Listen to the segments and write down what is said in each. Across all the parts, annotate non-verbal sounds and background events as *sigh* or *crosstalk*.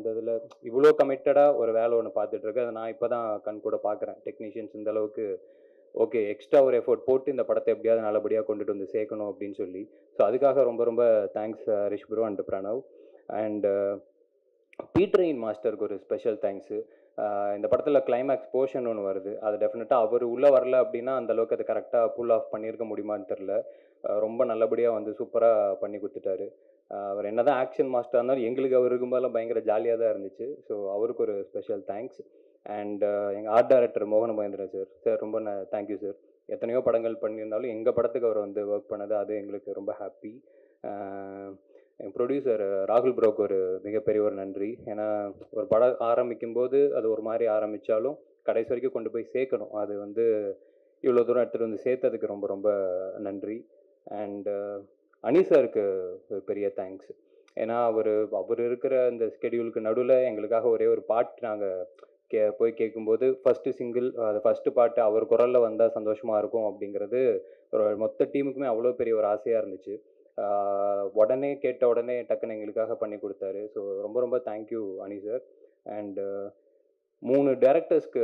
அந்த இதில் இவ்வளோ கமிட்டடாக ஒரு வேலை ஒன்று பார்த்துட்டு இருக்கு அதை நான் இப்போ தான் கண் கூட பார்க்குறேன். டெக்னீஷியன்ஸ் இந்த அளவுக்கு ஓகே எக்ஸ்ட்ரா ஒரு எஃபோர்ட் போட்டு இந்த படத்தை எப்படியாவது நல்லபடியாக கொண்டுட்டு வந்து சேர்க்கணும் அப்படின்னு சொல்லி. ஸோ அதுக்காக ரொம்ப ரொம்ப thanks Harish bro and Pranav. And Peter Hein மாஸ்டருக்கு ஒரு ஸ்பெஷல் தேங்க்ஸு இந்த படத்தில் கிளைமேக்ஸ் போர்ஷன் ஒன்று வருது. அது டெஃபினட்டாக அவர் உள்ளே வரல அப்படின்னா அந்த அளவுக்கு அது கரெக்டாக புல் ஆஃப் பண்ணியிருக்க முடியுமான்னு தெரில ரொம்ப நல்லபடியாக வந்து சூப்பராக பண்ணி கொடுத்துட்டாரு. அவர் என்ன தான் ஆக்ஷன் மாஸ்டர் இருந்தாலும் எங்களுக்கு அவர் இருக்கும்போதெல்லாம் பயங்கர ஜாலியாக தான் இருந்துச்சு. ஸோ அவருக்கு ஒரு ஸ்பெஷல் தேங்க்ஸ் அண்ட் எங்கள் ஆர்ட் டைரக்டர் மோகன மகேந்திரன் சார் சார் ரொம்ப தேங்க்யூ சார் எத்தனையோ படங்கள் பண்ணியிருந்தாலும் எங்கள் படத்துக்கு அவர் வந்து ஒர்க் பண்ணது அது எங்களுக்கு ரொம்ப ஹாப்பி என் ப்ரொடியூசர் ராகுல் ப்ரோக்கு ஒரு மிகப்பெரிய ஒரு நன்றி. ஏன்னா ஒரு படம் ஆரம்பிக்கும் போது அது ஒரு மாதிரி ஆரம்பித்தாலும் கடைசி வரைக்கும் கொண்டு போய் சேர்க்கணும். அது வந்து இவ்வளோ தூரம் எடுத்துகிட்டு வந்து சேர்த்ததுக்கு ரொம்ப ரொம்ப நன்றி. அண்டு அனி சாருக்கு ஒரு பெரிய தேங்க்ஸ் ஏன்னா அவர் அவர் இருக்கிற அந்த ஸ்கெடியூலுக்கு நடுவில் எங்களுக்காக ஒரே ஒரு பாட்டு நாங்கள் கே போய் கேட்கும்போது ஃபஸ்ட்டு சிங்கிள் அது ஃபஸ்ட்டு பாட்டு அவர் குரலில் வந்தால் சந்தோஷமாக இருக்கும் அப்படிங்கிறது ஒரு மொத்த டீமுக்குமே அவ்வளோ பெரிய ஒரு ஆசையாக இருந்துச்சு. உடனே கேட்ட உடனே டக்குன்னு எங்களுக்காக பண்ணி கொடுத்தாரு. ஸோ ரொம்ப ரொம்ப தேங்க்யூ அனி சார் அண்டு மூணு டேரக்டர்ஸ்க்கு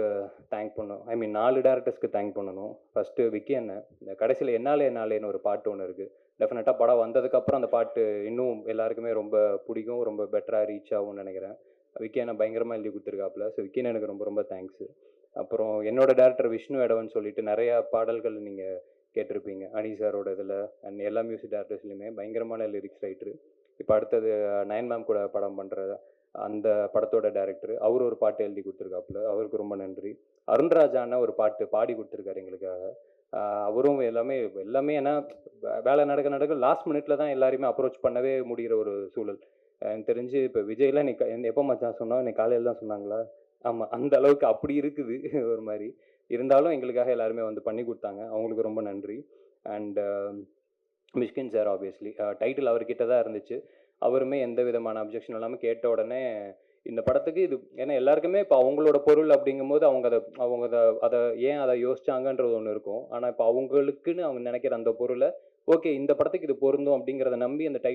தேங்க் பண்ணணும். ஐ மீன் நாலு டேரக்டர்ஸ்க்கு தேங்க் பண்ணணும். ஃபஸ்ட்டு விக்கி அண்ணன் இந்த கடைசியில் என்னாலே என்னாலேன்னு ஒரு பாட்டு ஒன்று இருக்குது டெஃபினட்டாக படம் வந்ததுக்கப்புறம் அந்த பாட்டு இன்னும் எல்லாருக்குமே ரொம்ப பிடிக்கும் ரொம்ப பெட்டராக ரீச் ஆகும்னு நினைக்கிறேன். விக்கி அண்ணன் பயங்கரமாக எழுதி கொடுத்துருக்காப்புல. ஸோ விக்கி எனக்கு ரொம்ப ரொம்ப தேங்க்ஸு அப்புறம் என்னோட டேரக்டர் விஷ்ணு எடவன் சொல்லிட்டு நிறையா பாடல்கள் நீங்கள் கேட்டிருப்பீங்க. அனி சாரோட இதில் அண்ட் எல்லா மியூசிக் டேரக்டர்ஸ்லையுமே பயங்கரமான லிரிக்ஸ் ரைட்ரு இப்போ அடுத்தது நயன் மேம் கூட படம் பண்ணுறதா அந்த படத்தோட டேரக்டர் அவர் ஒரு பாட்டு எழுதி கொடுத்துருக்காப்புல. அவருக்கு ரொம்ப நன்றி. அருண்ராஜான ஒரு பாட்டு பாடி கொடுத்துருக்காரு எங்களுக்காக. அவரும் எல்லாமே எல்லாமே ஏன்னா வேலை நடக்க நடக்க லாஸ்ட் மினிட்ல தான் எல்லாருமே அப்ரோச் பண்ணவே முடிகிற ஒரு சூழல். எனக்கு தெரிஞ்சு இப்போ விஜய்லாம் நீ எப்போ மச்சான் சொன்னோம் இன்னைக்கு காலையில் தான் சொன்னாங்களா? ஆமாம் அந்த அளவுக்கு அப்படி இருக்குது *laughs* ஒரு மாதிரி. இருந்தாலும் எங்களுக்காக எல்லாருமே வந்து பண்ணி கொடுத்தாங்க. அவங்களுக்கு ரொம்ப நன்றி. And Mysskin sir obviously title அவர்கிட்ட தான் இருந்துச்சு. அவருமே எந்த விதமான அப்ஜெக்ஷன் இல்லாமல் கேட்ட உடனே இந்த படத்துக்கு இது ஏன்னா எல்லாருக்குமே இப்போ அவங்களோட பொருள் அப்படிங்கும்போது அவங்க அதை அவங்க அதை அதை ஏன் அதை யோசிச்சாங்கன்றது ஒன்று இருக்கும். ஆனால் இப்போ அவங்களுக்குன்னு அவங்க நினைக்கிற அந்த பொருளை ஓகே இந்த படத்துக்கு இது பொருந்தும் அப்படிங்கிறத நம்பி அந்த டைட்டில்